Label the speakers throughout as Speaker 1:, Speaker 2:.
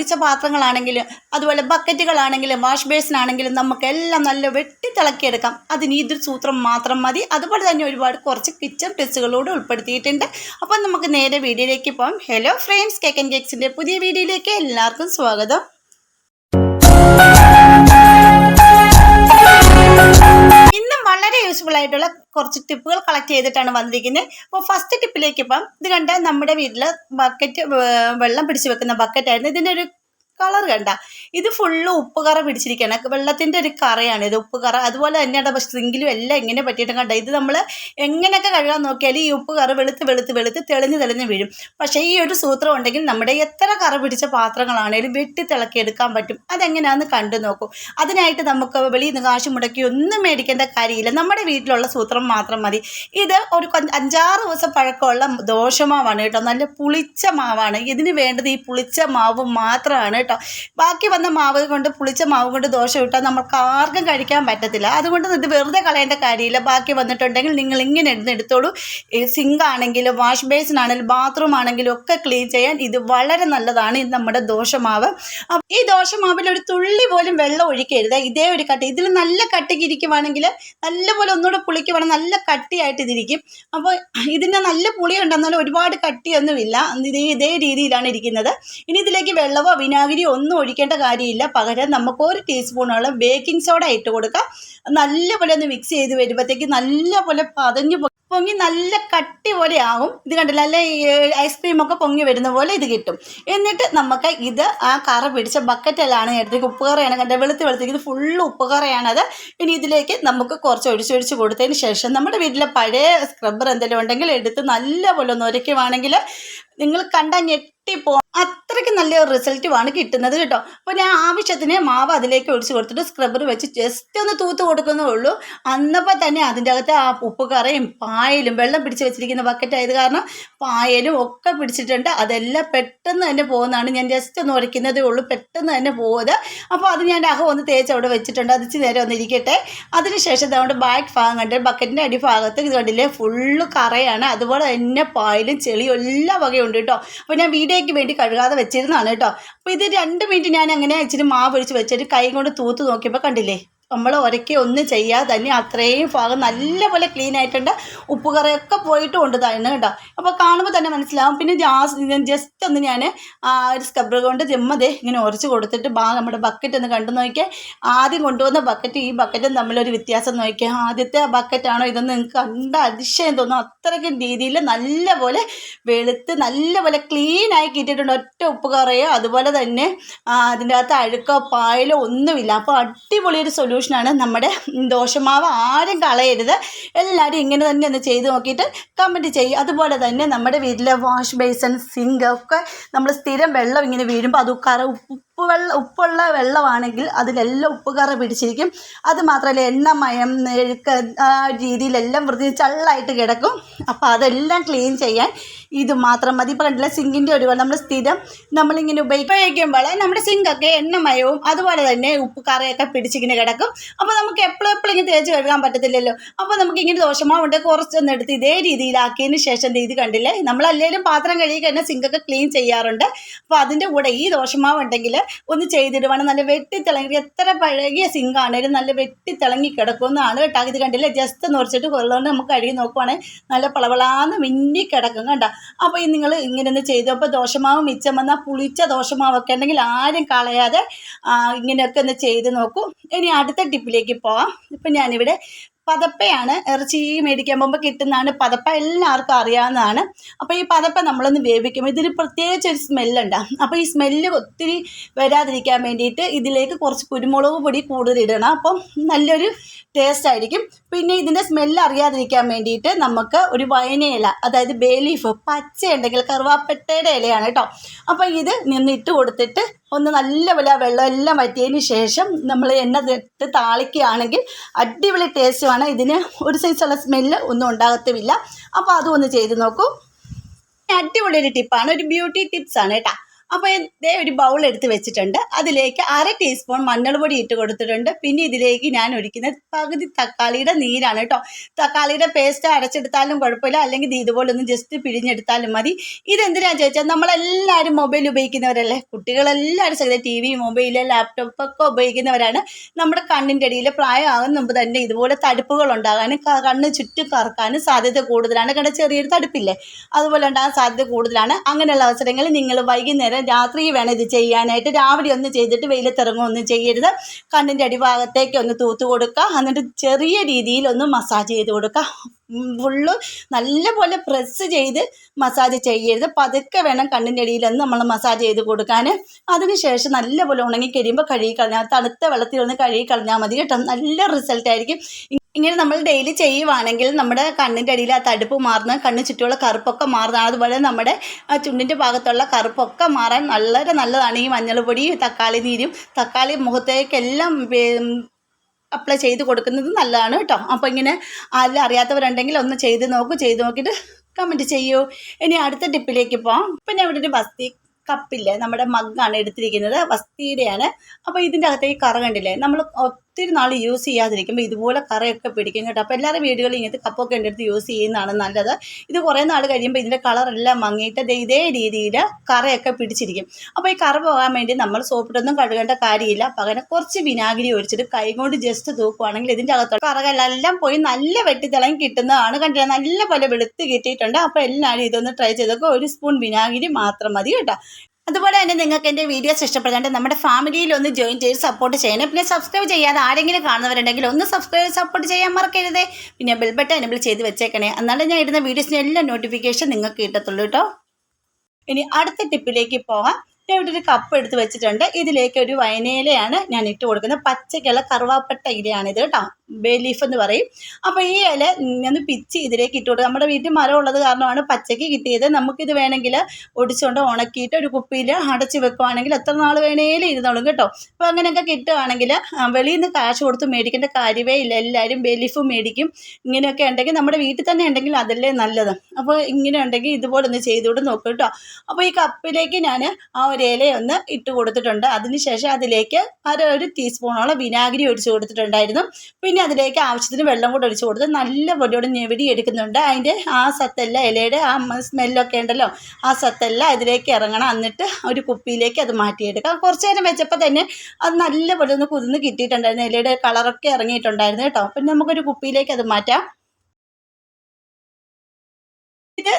Speaker 1: പിടിച്ച പാത്രങ്ങളാണെങ്കിലും അതുപോലെ ബക്കറ്റുകളാണെങ്കിലും വാഷ് ബേസിനാണെങ്കിലും നമുക്കെല്ലാം നല്ല വെട്ടിത്തിളക്കിയെടുക്കാം. അതിന് ഇതൊരു സൂത്രം മാത്രം മതി. അതുപോലെ തന്നെ ഒരുപാട് കുറച്ച് കിച്ചൺ ടിപ്സുകളോട് ഉൾപ്പെടുത്തിയിട്ടുണ്ട്. അപ്പം നമുക്ക് നേരെ വീഡിയോയിലേക്ക് പോകാം ഹലോ ഫ്രണ്ട്സ് കേക്ക് ആൻഡ് കേക്സിന്റെ പുതിയ വീഡിയോയിലേക്ക് എല്ലാവർക്കും സ്വാഗതം. യൂസ്ഫുൾ ആയിട്ടുള്ള കുറച്ച് ടിപ്പുകൾ കളക്ട് ചെയ്തിട്ടാണ് വന്നിരിക്കുന്നത്. അപ്പോൾ ഫസ്റ്റ് ടിപ്പിലേക്ക് ഇപ്പം ഇത് കണ്ട നമ്മുടെ വീട്ടിൽ ബക്കറ്റ് വെള്ളം പിടിച്ച് വെക്കുന്ന ബക്കറ്റായിരുന്നു ഇതിന്റെ ഒരു കളർ കണ്ട. ഇത് ഫുള്ള് ഉപ്പ് കറ പിടിച്ചിരിക്കുകയാണ് വെള്ളത്തിന്റെ ഒരു കറയാണ് ഇത് ഉപ്പ് കറ. അതുപോലെ തന്നെയാണ് സിങ്കിലും എല്ലാം എങ്ങനെ പറ്റിയിട്ട് കണ്ട? ഇത് നമ്മൾ എങ്ങനെയൊക്കെ കഴുകാൻ നോക്കിയാലും ഈ ഉപ്പ് കറ വെളുത്ത് വെളുത്ത് വെളുത്ത് തെളിഞ്ഞ് തെളിഞ്ഞ് വീഴും. പക്ഷേ ഈ ഒരു സൂത്രം ഉണ്ടെങ്കിൽ നമ്മുടെ എത്ര കറ പിടിച്ച പാത്രങ്ങളാണേലും വെട്ടി തിളക്കി എടുക്കാൻ പറ്റും. അതെങ്ങനെയാണെന്ന് കണ്ടു നോക്കൂ. അതിനായിട്ട് നമുക്ക് വെളിയിൽ നിന്ന് കാശ് മുടക്കി ഒന്നും മേടിക്കേണ്ട കാര്യമില്ല. നമ്മുടെ വീട്ടിലുള്ള സൂത്രം മാത്രം മതി. ഇത് ഒരു അഞ്ചാറ് ദിവസം പഴക്കമുള്ള ദോശമാവാണ് കേട്ടോ. നല്ല പുളിച്ച മാവാണ്. ഇതിന് വേണ്ടത് ഈ പുളിച്ച മാവ് മാത്രമാണ് ബാക്കി വന്ന മാവ് കൊണ്ട് പുളിച്ച മാവ് കൊണ്ട് ദോശ ഇട്ടാൽ നമുക്ക് ആർക്കും കഴിക്കാൻ പറ്റത്തില്ല. അതുകൊണ്ട് ഇത് വെറുതെ കളയേണ്ട കാര്യമില്ല. ബാക്കി വന്നിട്ടുണ്ടെങ്കിൽ നിങ്ങൾ ഇങ്ങനെ ഇടുന്ന എടുത്തോളൂ. സിങ്ക് ആണെങ്കിലും വാഷ് ബേസിൻ ആണെങ്കിലും ബാത്റൂം ആണെങ്കിലും ഒക്കെ ക്ലീൻ ചെയ്യാൻ ഇത് വളരെ നല്ലതാണ് ഇത് നമ്മുടെ ദോശമാവ് ഈ ദോശമാവിൽ ഒരു തുള്ളി പോലും വെള്ളം ഒഴിക്കരുത്. ഇതേ ഒരു കട്ടി. ഇതിൽ നല്ല കട്ടിക്ക് ഇരിക്കുവാണെങ്കിൽ നല്ലപോലെ ഒന്നുകൂടെ പുളിക്കുവാണെങ്കിൽ നല്ല കട്ടിയായിട്ട് ഇതിരിക്കും. അപ്പോൾ ഇതിന് നല്ല പുളി ഉണ്ടെന്നാലും ഒരുപാട് കട്ടിയൊന്നുമില്ല. ഇതേ ഇതേ രീതിയിലാണ് ഇരിക്കുന്നത്. ഇനി ഇതിലേക്ക് വെള്ളമോ വിനാഗിരിയോ ഒന്നും ഒഴിക്കേണ്ട കാര്യമില്ല. പകരം നമുക്ക് ഒരു ടീസ്പൂണോളം ബേക്കിംഗ് സോഡ ഇട്ട് കൊടുക്കാം. നല്ലപോലെ ഒന്ന് മിക്സ് ചെയ്ത് വരുമ്പോഴത്തേക്ക് നല്ലപോലെ പതഞ്ഞ് പൊങ്ങി നല്ല കട്ടി പോലെ ആകും ഇത് കണ്ടില്ല? അല്ല ഐസ്ക്രീം ഒക്കെ പൊങ്ങി വരുന്ന പോലെ ഇത് കിട്ടും. എന്നിട്ട് നമുക്ക് ഇത് ആ കറ പിടിച്ച ബക്കറ്റിലാണ് എടുത്തേക്ക് ഉപ്പ് കറയാണ് കണ്ട വെളുത്ത് വെളുത്തേക്ക് ഇത് ഫുള്ള് ഉപ്പ് കറയാണത് ഇനി ഇതിലേക്ക് നമുക്ക് കുറച്ച് ഒഴിച്ചൊഴിച്ച് കൊടുത്തതിന് ശേഷം നമ്മുടെ വീട്ടിലെ പഴയ സ്ക്രബ്ബർ എന്തെങ്കിലും ഉണ്ടെങ്കിൽ എടുത്ത് നല്ലപോലെ ഒന്ന് ഉരയ്ക്കുവാണെങ്കിൽ നിങ്ങൾ കണ്ട ഞെട്ടിപ്പോ അത്രയ്ക്ക് നല്ലൊരു റിസൾട്ടുമാണ് കിട്ടുന്നത് കേട്ടോ. അപ്പോൾ ഞാൻ ആവശ്യത്തിന് മാവ് അതിലേക്ക് ഒഴിച്ച് കൊടുത്തിട്ട് സ്ക്രബ്ബർ വെച്ച് ജസ്റ്റ് ഒന്ന് തൂത്ത് കൊടുക്കുന്നേ ഉള്ളൂ. അന്നപ്പോൾ തന്നെ അതിന്റെ അകത്ത് ആ ഉപ്പ് കറയും പായലും വെള്ളം പിടിച്ച് വെച്ചിരിക്കുന്ന ബക്കറ്റ് ആയത് കാരണം പായലും ഒക്കെ പിടിച്ചിട്ടുണ്ട്. അതെല്ലാം പെട്ടെന്ന് തന്നെ പോകുന്നതാണ്. ഞാൻ ജസ്റ്റ് ഒന്ന് ഉരയ്ക്കുന്നതേ ഉള്ളൂ. പെട്ടെന്ന് തന്നെ പോകുന്നത് അപ്പോൾ അത് ഞാൻ അകം ഒന്ന് തേച്ച് അവിടെ വെച്ചിട്ടുണ്ട്. അത് നേരം ഒന്ന് ഇരിക്കട്ടെ. അതിനുശേഷം നമ്മുടെ ബാക്ക് ഭാഗം കണ്ട് ബക്കറ്റിന്റെ അടിഭാഗത്ത് കണ്ടില്ലേ? ഫുള്ള് കറയാണ്. അതുപോലെ തന്നെ പായലും ചെളിയും എല്ലാ വകയുണ്ട് കേട്ടോ. അപ്പോൾ ഞാൻ വീഡിയോയ്ക്ക് വേണ്ടി കഴുകാതെ വെച്ചിരുന്നതാണ് കേട്ടോ. അപ്പോൾ ഇത് രണ്ട് മിനിറ്റ് ഞാൻ അങ്ങനെ ഇച്ചിരി മാവ് ഒഴിച്ച് വെച്ചിട്ട് കൈ കൊണ്ട് തൂത്ത് നോക്കിയപ്പോൾ കണ്ടില്ലേ? നമ്മൾ ഒരയ്ക്ക് ഒന്നും ചെയ്യാതെ തന്നെ അത്രയും ഭാഗം നല്ലപോലെ ക്ലീൻ ആയിട്ടുണ്ട്. ഉപ്പുകറയൊക്കെ പോയിട്ട് കൊണ്ട് തന്നെ കേട്ടോ. അപ്പോൾ കാണുമ്പോൾ തന്നെ മനസ്സിലാവും. പിന്നെ ജാസ് ജസ്റ്റ് ഒന്ന് ഞാൻ ഒരു സ്ക്രബ്ബർ കൊണ്ട് ജമ്മതെ ഇങ്ങനെ ഉരച്ച് കൊടുത്തിട്ട് ബാ നമ്മുടെ ബക്കറ്റ് ഒന്ന് കണ്ടു നോക്കിയാൽ ആദ്യം കൊണ്ടുവന്ന ബക്കറ്റ് ഈ ബക്കറ്റും തമ്മിലൊരു വ്യത്യാസം നോക്കിയാൽ ആദ്യത്തെ ബക്കറ്റാണോ ഇതൊന്നും നിങ്ങൾക്ക് കണ്ട അതിശയം തോന്നും. അത്രയ്ക്കും രീതിയിൽ നല്ലപോലെ വെളുത്ത് നല്ലപോലെ ക്ലീൻ ആയി കിട്ടിയിട്ടുണ്ട്. ഒറ്റ ഉപ്പ് കറയോ അതുപോലെ തന്നെ അതിന്റെ അകത്ത് അഴുക്കോ പായലോ ഒന്നുമില്ല. അപ്പോൾ അടിപൊളി ഒരു സൊല്യൂഷനാണ് നമ്മുടെ ദോശമാവ് ആരും കളയരുത്. എല്ലാവരും ഇങ്ങനെ തന്നെ ഒന്ന് ചെയ്ത് നോക്കിയിട്ട് കമന്റ് ചെയ്യും. അതുപോലെ തന്നെ നമ്മുടെ വീട്ടിലെ വാഷ് ബേസൺ സിങ്ക് ഒക്കെ നമ്മൾ സ്ഥിരം വെള്ളം ഇങ്ങനെ വീഴുമ്പോൾ അത് കറ ഉപ്പ് വെള്ളം ഉപ്പുള്ള വെള്ളമാണെങ്കിൽ അതിലെല്ലാം ഉപ്പ് കറ പിടിച്ചിരിക്കും. അത് മാത്രമല്ല എണ്ണമയം മെഴുക്ക് ആ രീതിയിലെല്ലാം വൃത്തി ചള്ളായിട്ട് കിടക്കും. അപ്പോൾ അതെല്ലാം ക്ലീൻ ചെയ്യാൻ ഇത് മാത്രം മതി. ഇപ്പോൾ കണ്ടില്ല സിങ്കിന്റെ ഒരു നമ്മൾ സ്ഥിരം നമ്മളിങ്ങനെ ഉപയോഗിക്കുമ്പോൾ നമ്മുടെ സിങ്കൊക്കെ എണ്ണമയവും അതുപോലെ തന്നെ ഉപ്പ് കറയൊക്കെ പിടിച്ചിങ്ങനെ കിടക്കും. അപ്പോൾ നമുക്ക് എപ്പോഴും എപ്പോഴും ഇങ്ങനെ തേച്ച് കഴുകാൻ പറ്റത്തില്ലല്ലോ. അപ്പോൾ നമുക്ക് ഇങ്ങനെ ദോഷമാവുണ്ട് കുറച്ചൊന്ന് എടുത്ത് ഇതേ രീതിയിലാക്കിയതിന് ശേഷം ഇത് കണ്ടില്ലേ നമ്മളല്ലേലും പാത്രം കഴുകി കഴിഞ്ഞാൽ സിങ്കൊക്കെ ക്ലീൻ ചെയ്യാറുണ്ട്. അപ്പോൾ അതിന്റെ കൂടെ ഈ ദോഷമാവ് ഉണ്ടെങ്കിൽ ഒന്ന് ചെയ്തിടുവാണ്. നല്ല വെട്ടിത്തിളങ്ങി എത്ര പഴകിയ സിങ്കാണേലും നല്ല വെട്ടിത്തിളങ്ങി കിടക്കുന്നതാണ് കേട്ടോ ഇത് കണ്ടില്ലേ? ജസ്റ്റ് ഒന്ന് ഉറച്ചിട്ട് കൊള്ളുകൊണ്ട് നമുക്ക് കഴുകി നോക്കുവാണെങ്കിൽ നല്ല പളവളാന്ന് മിന്നി കിടക്കും കണ്ട? അപ്പോൾ ഈ നിങ്ങൾ ഇങ്ങനെ ഒന്ന് ചെയ്തു അപ്പോൾ ദോശമാവ് മിച്ചം വന്നാൽ പുളിച്ച ദോശമാവൊക്കെ ഉണ്ടെങ്കിൽ ആരും കളയാതെ ഇങ്ങനെയൊക്കെ ഒന്ന് ചെയ്ത് നോക്കൂ. ഇനി അടുത്ത ടിപ്പിലേക്ക് പോവാം. ഇപ്പം ഞാനിവിടെ പതപ്പയാണ് ഇറച്ചി മേടിക്കാൻ പോകുമ്പോൾ കിട്ടുന്നതാണ് പതപ്പ എല്ലാവർക്കും അറിയാവുന്നതാണ്. അപ്പോൾ ഈ പതപ്പ നമ്മളൊന്ന് വേവിക്കുമ്പോൾ ഇതിന് പ്രത്യേകിച്ച് ഒരു സ്മെല്ലുണ്ട് അപ്പോൾ ഈ സ്മെല്ല് ഒത്തിരി വരാതിരിക്കാൻ വേണ്ടിയിട്ട് ഇതിലേക്ക് കുറച്ച് കുരുമുളക് പൊടി കൂടുതൽ ഇടണം. അപ്പം നല്ലൊരു ടേസ്റ്റ് ആയിരിക്കും. പിന്നെ ഇതിന്റെ സ്മെല്ല് അറിയാതിരിക്കാൻ വേണ്ടിയിട്ട് നമുക്ക് ഒരു വയനയില അതായത് ബേലീഫ് പച്ച ഉണ്ടെങ്കിൽ കറുവാപ്പട്ടയുടെ ഇലയാണ് കേട്ടോ അപ്പോൾ ഇത് നിന്ന് ഇട്ട് കൊടുത്തിട്ട് ഒന്ന് നല്ലപോലെ ആ വെള്ളം എല്ലാം വറ്റിയതിന് ശേഷം നമ്മൾ എണ്ണ ഇട്ട് താളിക്കുകയാണെങ്കിൽ അടിപൊളി ടേസ്റ്റുമാണ് ഇതിന് ഒരു സൈസുള്ള സ്മെല്ല് ഒന്നും ഉണ്ടാകത്തുമില്ല. അപ്പോൾ അതും ഒന്ന് ചെയ്ത് നോക്കൂ. അടിപൊളി ഒരു ടിപ്പാണ് ഒരു ബ്യൂട്ടി ടിപ്സാണ് കേട്ടോ. അപ്പോൾ ഇതേ ഒരു ബൗൾ എടുത്ത് വെച്ചിട്ടുണ്ട്. അതിലേക്ക് അര ടീസ്പൂൺ മഞ്ഞൾപ്പൊടി ഇട്ട് കൊടുത്തിട്ടുണ്ട്. പിന്നെ ഇതിലേക്ക് ഞാൻ ഒഴിക്കുന്നത് പകുതി തക്കാളിയുടെ നീരാണ് കേട്ടോ. തക്കാളിയുടെ പേസ്റ്റ് അരച്ചെടുത്താലും കുഴപ്പമില്ല. അല്ലെങ്കിൽ ഇതുപോലെ ഒന്ന് ജസ്റ്റ് പിഴിഞ്ഞെടുത്താലും മതി. ഇതെന്തിനാണെന്ന് ചോദിച്ചാൽ നമ്മളെല്ലാവരും മൊബൈൽ ഉപയോഗിക്കുന്നവരല്ലേ? കുട്ടികളെല്ലാവരും സഹിതം ടി വി മൊബൈൽ ലാപ്ടോപ്പ് ഒക്കെ ഉപയോഗിക്കുന്നവരാണ്. നമ്മുടെ കണ്ണിന്റെ അടിയിൽ പ്രായമാകുന്ന മുമ്പ് തന്നെ ഇതുപോലെ തടുപ്പുകൾ ഉണ്ടാകാനും കണ്ണ് ചുറ്റും കറക്കാനും സാധ്യത കൂടുതലാണ്. കണ്ട ചെറിയൊരു തടുപ്പില്ലേ? അതുപോലെ ഉണ്ടാകാൻ സാധ്യത കൂടുതലാണ്. അങ്ങനെയുള്ള അവസരങ്ങളിൽ നിങ്ങൾ വൈകുന്നേരം രാത്രി വേണം ഇത് ചെയ്യാനായിട്ട്. രാവിലെ ഒന്ന് ചെയ്തിട്ട് വെയിലത്തിറങ്ങുമൊന്നും ചെയ്യരുത്. കണ്ണിന്റെ അടിഭാഗത്തേക്ക് ഒന്ന് തൂത്ത് കൊടുക്കുക. എന്നിട്ട് ചെറിയ രീതിയിൽ ഒന്ന് മസാജ് ചെയ്ത് കൊടുക്കുക. ഫുള്ള് നല്ലപോലെ പ്രസ് ചെയ്ത് മസാജ് ചെയ്യരുത്. പതുക്കെ വേണം കണ്ണിന്റെ അടിയിലൊന്ന് നമ്മൾ മസാജ് ചെയ്ത് കൊടുക്കാൻ അതിനുശേഷം നല്ലപോലെ ഉണങ്ങി കഴിയുമ്പോൾ കഴുകി കളഞ്ഞാൽ തണുത്ത വെള്ളത്തിൽ ഒന്ന് കഴുകി കളഞ്ഞാൽ മതി കേട്ടോ. നല്ല റിസൾട്ട് ആയിരിക്കും. ഇങ്ങനെ നമ്മൾ ഡെയിലി ചെയ്യുവാണെങ്കിൽ നമ്മുടെ കണ്ണിന്റെ അടിയിൽ ആ തടുപ്പ് മാറുന്ന കണ്ണ് ചുറ്റുമുള്ള കറുപ്പൊക്കെ മാറുന്നതാണ് അതുപോലെ നമ്മുടെ ചുണ്ടിന്റെ ഭാഗത്തുള്ള കറുപ്പൊക്കെ മാറാൻ വളരെ നല്ലതാണ്. ഈ മഞ്ഞൾപ്പൊടി തക്കാളി നീരും തക്കാളി മുഖത്തേക്കെല്ലാം അപ്ലൈ ചെയ്ത് കൊടുക്കുന്നത് നല്ലതാണ് കേട്ടോ. അപ്പോൾ ഇങ്ങനെ ആരും അറിയാത്തവരുണ്ടെങ്കിൽ ഒന്ന് ചെയ്ത് നോക്കൂ. ചെയ്ത് നോക്കിയിട്ട് കമന്റ് ചെയ്യൂ. ഇനി അടുത്ത ടിപ്പിലേക്ക് പോകാം ഞാൻ ഇവിടെ ഒരു വസ്തി കപ്പില്ലേ നമ്മുടെ മഗ്ഗാണ് എടുത്തിരിക്കുന്നത്. വസ്തിയുടെയാണ്. അപ്പോൾ ഇതിന്റെ അകത്തേക്ക് കറ കണ്ടില്ലേ? നമ്മൾ ഒത്തിരി നാൾ യൂസ് ചെയ്യാതിരിക്കുമ്പോൾ ഇതുപോലെ കറയൊക്കെ പിടിക്കും കേട്ടോ. അപ്പോൾ എല്ലാവരും വീടുകളിൽ ഇങ്ങനത്തെ കപ്പൊക്കെ എന്റെ അടുത്ത് യൂസ് ചെയ്യുന്നതാണ് നല്ലത്. ഇത് കുറേ നാൾ കഴിയുമ്പോൾ ഇതിന്റെ കളറെല്ലാം മങ്ങിയിട്ട് ഇതേ രീതിയിൽ കറയൊക്കെ പിടിച്ചിരിക്കും. അപ്പോൾ ഈ കറ പോകാൻ വേണ്ടി നമ്മൾ സോപ്പിട്ടൊന്നും കഴുകേണ്ട കാര്യമില്ല. പകരം കുറച്ച് വിനാഗിരി ഒഴിച്ചിട്ട് കൈ കൊണ്ട് ജസ്റ്റ് തൂക്കുവാണെങ്കിൽ ഇതിന്റെ അകത്തുള്ള കറകളെല്ലാം പോയി നല്ല വെട്ടിത്തിളങ്ങി കിട്ടുന്നതാണ്. കണ്ടില്ല? നല്ല പോലെ വെളുത്ത് കിട്ടിയിട്ടുണ്ട്. അപ്പോൾ എല്ലാവരും ഇതൊന്ന് ട്രൈ ചെയ്തൊക്കെ ഒരു സ്പൂൺ വിനാഗിരി മാത്രം മതി കേട്ടോ. അതുപോലെ തന്നെ നിങ്ങൾക്ക് എന്റെ വീഡിയോസ് ഇഷ്ടപ്പെടാണ്ട് നമ്മുടെ ഫാമിലിയിൽ ഒന്ന് ജോയിൻ ചെയ്ത് സപ്പോർട്ട് ചെയ്യണം. പിന്നെ സബ്സ്ക്രൈബ് ചെയ്യാതെ ആരെങ്കിലും കാണുന്നവരുണ്ടെങ്കിൽ ഒന്ന് സബ്സ്ക്രൈബ് സപ്പോർട്ട് ചെയ്യാൻ മറക്കരുതേ. പിന്നെ ബെൽ ബട്ടൺ എനബിൾ ചെയ്ത് വെച്ചേക്കണേ. എന്നാലും ഞാൻ ഇടുന്ന വീഡിയോസിന് എല്ലാ നോട്ടിഫിക്കേഷൻ നിങ്ങൾക്ക് കിട്ടത്തുള്ളൂ കേട്ടോ ഇനി അടുത്ത ടിപ്പിലേക്ക് പോകാം. ഞാൻ ഇവിടെ ഒരു കപ്പ് എടുത്ത് വെച്ചിട്ടുണ്ട്. ഇതിലേക്ക് ഒരു വയനയിലയാണ് ഞാൻ ഇട്ട് കൊടുക്കുന്നത്. പച്ചക്കുള്ള കറുവാപ്പട്ട ഇലയാണിത് കേട്ടോ ബേ ലീഫ് എന്ന് പറയും. അപ്പോൾ ഈ ഇല ഒന്ന് പിച്ച് ഇതിലേക്ക് ഇട്ട് കൊടുക്കുക. നമ്മുടെ വീട്ടിൽ മരം ഉള്ളത് കാരണമാണ് പച്ചയ്ക്ക് കിട്ടിയത്. നമുക്കിത് വേണമെങ്കിൽ ഒടിച്ചുകൊണ്ട് ഉണക്കിയിട്ട് ഒരു കുപ്പിയിൽ അടച്ച് വെക്കുവാണെങ്കിൽ എത്ര നാൾ വേണേലും ഇരുന്നോളും കേട്ടോ. അപ്പോൾ അങ്ങനെയൊക്കെ കിട്ടുകയാണെങ്കിൽ വെളിയിൽ നിന്ന് കാശ് കൊടുത്ത് മേടിക്കേണ്ട കാര്യമേ ഇല്ല. എല്ലാവരും ബേ ലീഫ് മേടിക്കും. ഇങ്ങനെയൊക്കെ ഉണ്ടെങ്കിൽ നമ്മുടെ വീട്ടിൽ തന്നെ ഉണ്ടെങ്കിൽ അതല്ലേ നല്ലത്. അപ്പോൾ ഇങ്ങനെ ഉണ്ടെങ്കിൽ ഇതുപോലെ ഒന്ന് ചെയ്തുകൊണ്ട് നോക്കും കേട്ടോ. അപ്പോൾ ഈ കപ്പിലേക്ക് ഞാൻ ആ ഒരു ഇല ഒന്ന് ഇട്ട് കൊടുത്തിട്ടുണ്ട്. അതിനുശേഷം അതിലേക്ക് അര ഒരു ടീസ്പൂണോളം വിനാഗിരി ഒഴിച്ച് കൊടുത്തിട്ടുണ്ടായിരുന്നു. പിന്നെ അതിലേക്ക് ആവശ്യത്തിന് വെള്ളം കൂടെ ഒഴിച്ച് കൊടുത്ത് നല്ല പൊടിയോട് ഞെവിടി എടുക്കുന്നുണ്ട്. അതിന്റെ ആ സത്തല്ല ഇലയുടെ ആ സ്മെല്ലൊക്കെ ഉണ്ടല്ലോ ആ സത്തല്ല അതിലേക്ക് ഇറങ്ങണം. എന്നിട്ട് ഒരു കുപ്പിയിലേക്ക് അത് മാറ്റിയെടുക്കാം. കുറച്ച് നേരം വെച്ചപ്പോൾ തന്നെ അത് നല്ല പോലെ ഒന്ന് കുതിർന്ന് കിട്ടിയിട്ടുണ്ടായിരുന്നു. ഇലയുടെ കളറൊക്കെ ഇറങ്ങിയിട്ടുണ്ടായിരുന്നു കേട്ടോ. പിന്നെ നമുക്കൊരു കുപ്പിയിലേക്ക് അത് മാറ്റാം.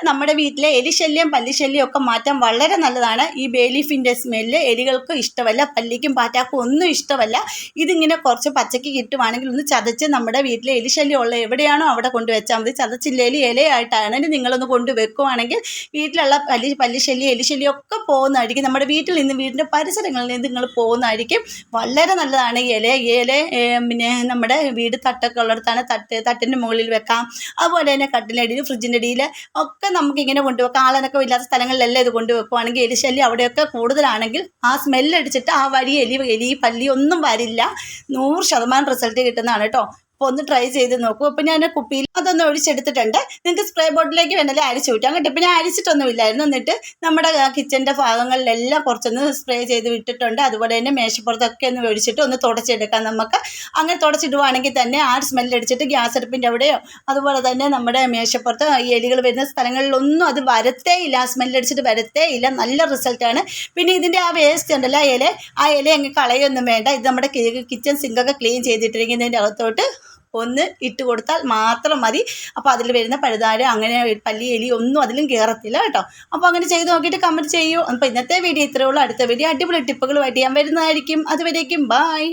Speaker 1: നമ്മുടെ വീട്ടിലെ എലിശല്യം പല്ലിശല്യം ഒക്കെ മാറ്റാൻ വളരെ നല്ലതാണ്. ഈ ബേലീഫിന്റെ സ്മെല്ല് എലികൾക്ക് ഇഷ്ടമല്ല പല്ലിക്കും പാറ്റാക്കും ഒന്നും ഇഷ്ടമല്ല. ഇതിങ്ങനെ കുറച്ച് പച്ചയ്ക്ക് കിട്ടുവാണെങ്കിൽ ഒന്ന് ചതച്ച് നമ്മുടെ വീട്ടിലെ എലിശല്യം ഉള്ള എവിടെയാണോ അവിടെ കൊണ്ടുവച്ചാൽ മതി. ചതച്ചില്ലേലി ഇലയായിട്ടാണ് നിങ്ങളൊന്ന് കൊണ്ടുവെക്കുവാണെങ്കിൽ വീട്ടിലുള്ള പല്ലി പല്ലിശല്യം എലിശല്യം ഒക്കെ പോകുന്നതായിരിക്കും. നമ്മുടെ വീട്ടിൽ നിന്ന് വീടിന്റെ പരിസരങ്ങളിൽ നിന്ന് നിങ്ങൾ പോകുന്നതായിരിക്കും. വളരെ നല്ലതാണ് ഇല. ഇല പിന്നെ നമ്മുടെ വീട് തട്ടൊക്കെ ഉള്ളിടത്താണ് തട്ട് തട്ടിന്റെ മുകളിൽ വെക്കാം. അതുപോലെ തന്നെ കട്ടിലടിയിൽ ഫ്രിഡ്ജിന്റെ അടിയിൽ ഒക്കെ നമുക്ക് ഇങ്ങനെ കൊണ്ടുവെക്കാം. ആളനൊക്കെ ഇല്ലാത്ത സ്ഥലങ്ങളിലെല്ലാം ഇത് കൊണ്ടുവെക്കുവാണെങ്കിൽ എലിശല്യം അവിടെയൊക്കെ കൂടുതലാണെങ്കിൽ ആ സ്മെല്ലടിച്ചിട്ട് ആ വഴി എലി എലി പല്ലി ഒന്നും വരില്ല. നൂറ് ശതമാനം റിസൾട്ട് കിട്ടുന്നതാണ് കേട്ടോ. അപ്പോൾ ഒന്ന് ട്രൈ ചെയ്ത് നോക്കൂ. അപ്പോൾ ഞാൻ കുപ്പിയിൽ അതൊന്ന് ഒഴിച്ചെടുത്തിട്ടുണ്ട്. നിങ്ങൾക്ക് സ്പ്രേ ബോട്ടിലേക്ക് വേണമെങ്കിൽ അരിച്ചു വിട്ടു കേട്ടോ. ഇപ്പം ഞാൻ അരിച്ചിട്ടൊന്നുമില്ലായിരുന്നു. എന്നിട്ട് നമ്മുടെ കിച്ചന്റെ ഭാഗങ്ങളിലെല്ലാം കുറച്ചൊന്ന് സ്പ്രേ ചെയ്ത് വിട്ടിട്ടുണ്ട്. അതുപോലെ തന്നെ മേശപ്പുറത്തൊക്കെ ഒന്ന് ഒഴിച്ചിട്ട് ഒന്ന് തുടച്ചെടുക്കാം നമുക്ക്. അങ്ങനെ തുടച്ചിടുവാണെങ്കിൽ തന്നെ ആ സ്മെല്ല് അടിച്ചിട്ട് ഗ്യാസ് അടുപ്പിന്റെ അവിടെയോ അതുപോലെ തന്നെ നമ്മുടെ മേശപ്പുറത്ത് ഈ എലികൾ വരുന്ന സ്ഥലങ്ങളിലൊന്നും അത് വരത്തേ ഇല്ല. ആ സ്മെല്ല് അടിച്ചിട്ട് വരത്തേ ഇല്ല. നല്ല റിസൾട്ടാണ് പിന്നെ ഇതിന്റെ ആ വേസ്റ്റ് ഉണ്ടല്ലോ ആ ഇല. ആ ഇല അങ്ങ് കളയൊന്നും വേണ്ട. ഇത് നമ്മുടെ കിച്ചൺ സിങ്കൊക്കെ ക്ലീൻ ചെയ്തിട്ടിരിക്കുന്നതിന്റെ അകത്തോട്ട് ഒന്ന് ഇട്ട് കൊടുത്താൽ മാത്രം മതി. അപ്പോൾ അതിൽ വരുന്ന പഴുതാര അങ്ങനെ പല്ലി എലി ഒന്നും അതിലും കയറത്തില്ല കേട്ടോ. അപ്പോൾ അങ്ങനെ ചെയ്ത് നോക്കിയിട്ട് കമന്റ് ചെയ്യൂ. അപ്പോൾ ഇന്നത്തെ വീഡിയോ ഇത്രയേ ഉള്ളൂ. അടുത്ത വീഡിയോ അടിപൊളി ടിപ്പുകളുമായിട്ട് ഞാൻ വരുന്നതായിരിക്കും. അതുവരേക്കും ബായ്